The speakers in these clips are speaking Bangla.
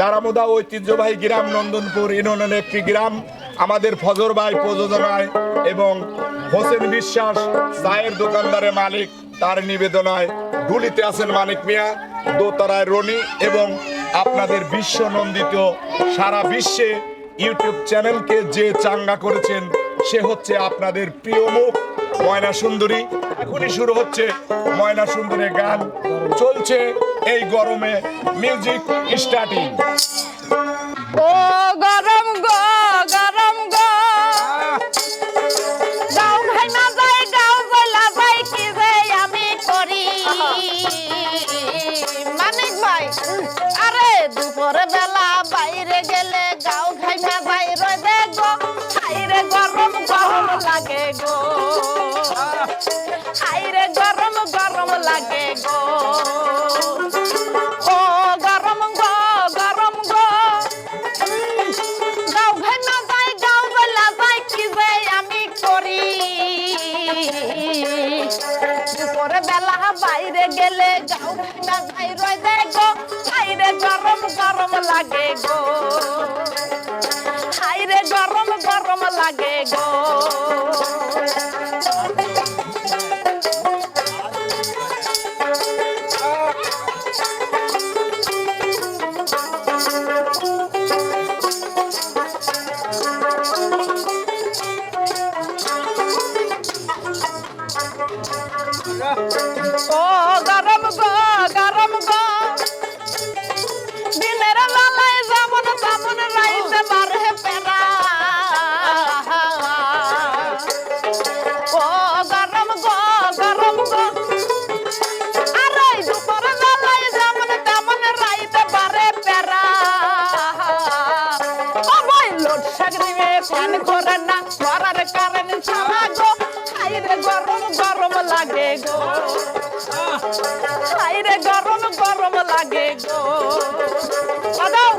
দারামুদা ঐতিহ্যবাহী গ্রাম নন্দনপুর ইউনিয়নের একটি গ্রাম। আমাদের ফজর ভাই প্রযোজনায় এবং হোসেন বিশ্বাস চায়ের দোকানদারের মালিক, তার নিবেদনায় গুলিতে আছেন মানিক মিয়া দোতারায় রনি এবং আপনাদের বিশ্ব নন্দিত সারা বিশ্বে ইউটিউব চ্যানেলকে যে চাঙ্গা করেছেন, সে হচ্ছে আপনাদের প্রিয় মুখ ময়না সুন্দরী এখনই শুরু হচ্ছে ময়না সুন্দরীর গান। চলছে এই গরমে মিউজিক স্টার্টিং ও গরম গো গরম গো। গাও ভাই না যায় গাও বলা যায় কি যে আমি করি। মানিক ভাই, আরে দুপুর বেলা বাইরে গেলে গাও খাই না যাই রোদে গো। খাইরে গরম গরম লাগে গো। খাইরে গরম দুপুরে বেলা বাইরে গেলে ভাঙা যায় রয়ে হাইরে গরম গরম লাগে গো। হাইরে গরম গরম লাগে গো। ও গরম গো গরম গো। দিনের লালাই যেমন তেমন রাইতে বারে পেরা ও গরম গো গরম গো। আরে দুপুর বেলায় যেমন তেমন রাইতে বারে পেরা ও ভাই লোড সাগরিবে ফ্যান করে না। গরম লাগে গো হাইরে গরম গরম লাগে গো বাদাও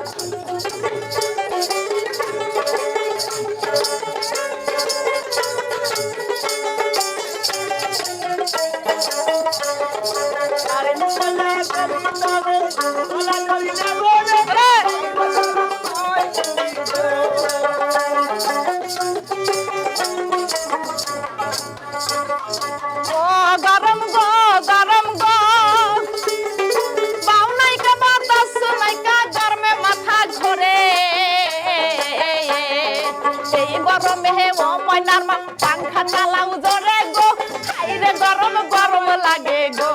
ও এই গরমে হে ও ময়নার মা পাংখা চালাও জোরে গো। হাইরে গরম গরম লাগে গো।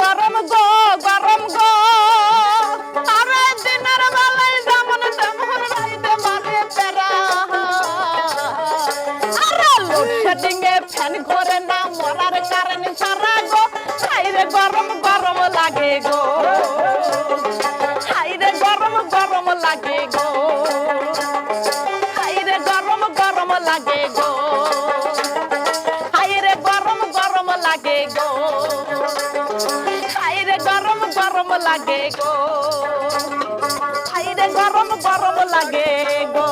গরম গো গরম গো। আরে দিনের বেলায় যেমন তেমন রাইতে মারে পেরা আরে লোডশেডিং এ ফ্যান ঘরে না, মরার কারণ ছাড়া গো। হাইরে গরম গরম লাগে গো। লাগে গো। হাইরে গরম গরম লাগে গো। গো। খাইরে গরম গরম লাগে গো। খাইরে গরম গরম লাগে গো।